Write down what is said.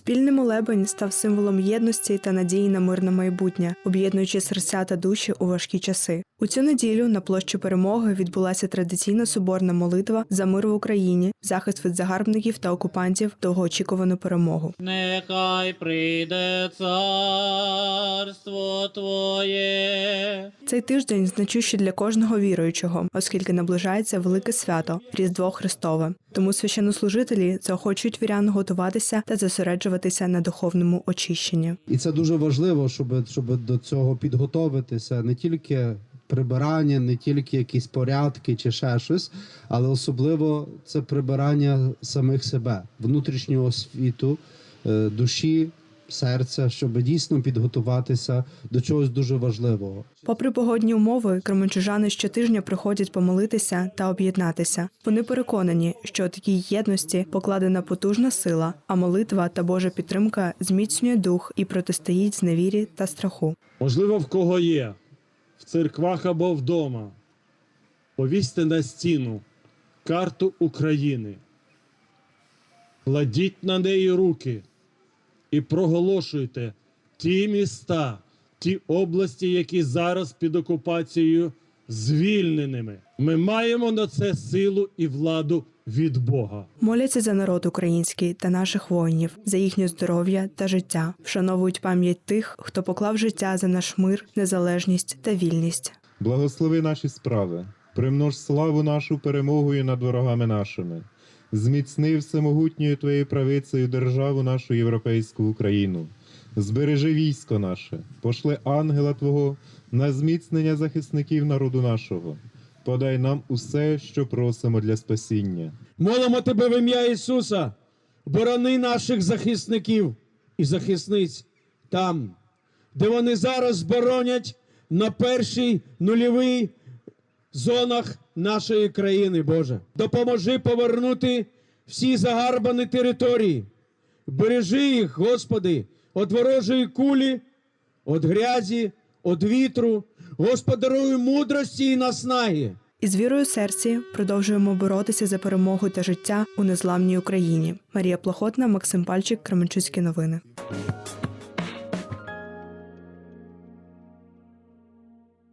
Спільний молебень став символом єдності та надії на мирне майбутнє, об'єднуючи серця та душі у важкі часи. У цю неділю на площі перемоги відбулася традиційна соборна молитва за мир в Україні, захист від загарбників та окупантів, довгоочікувану перемогу. Нехай прийде царство Твоє. Цей тиждень значущий для кожного віруючого, оскільки наближається велике свято Різдво Христове. Тому священнослужителі заохочують вірян готуватися та зосереджуватися на духовному очищенні. І це дуже важливо, щоб, щоб до цього підготовитися не тільки прибирання, не тільки якісь порядки чи ще щось, але особливо це прибирання самих себе, внутрішнього світу, е, душі, серця, щоб дійсно підготуватися до чогось дуже важливого. Попри погодні умови, кременчужани щотижня приходять помолитися та об'єднатися. Вони переконані, що у такій єдності покладена потужна сила, а молитва та Божа підтримка зміцнює дух і протистоїть зневірі та страху. Можливо, в кого є, в церквах або вдома. Повісьте на стіну карту України. Кладіть на неї руки і проголошуйте ті міста, ті області, які зараз під окупацією, звільненими. Ми маємо на це силу і владу від Бога. Моляться за народ український та наших воїнів, за їхнє здоров'я та життя, вшановують пам'ять тих, хто поклав життя за наш мир, незалежність та вільність. Благослови наші справи, примнож славу нашу перемогою над ворогами нашими, зміцни всемогутньою Твоєю правицею державу нашу європейську Україну. Збережи військо наше, пошли ангела Твого на зміцнення захисників народу нашого. Подай нам усе, що просимо для спасіння. Молимо тебе в ім'я Ісуса, борони наших захисників і захисниць там, де вони зараз боронять на першій нульовій зонах нашої країни, Боже. Допоможи повернути всі загарбані території. Бережи їх, Господи, від ворожої кулі, від грязі, від вітру. Господаруй мудрості і наснаги. Із вірою серці продовжуємо боротися за перемогу та життя у незламній Україні. Марія Плохотна, Максим Пальчик, Кременчуцькі новини.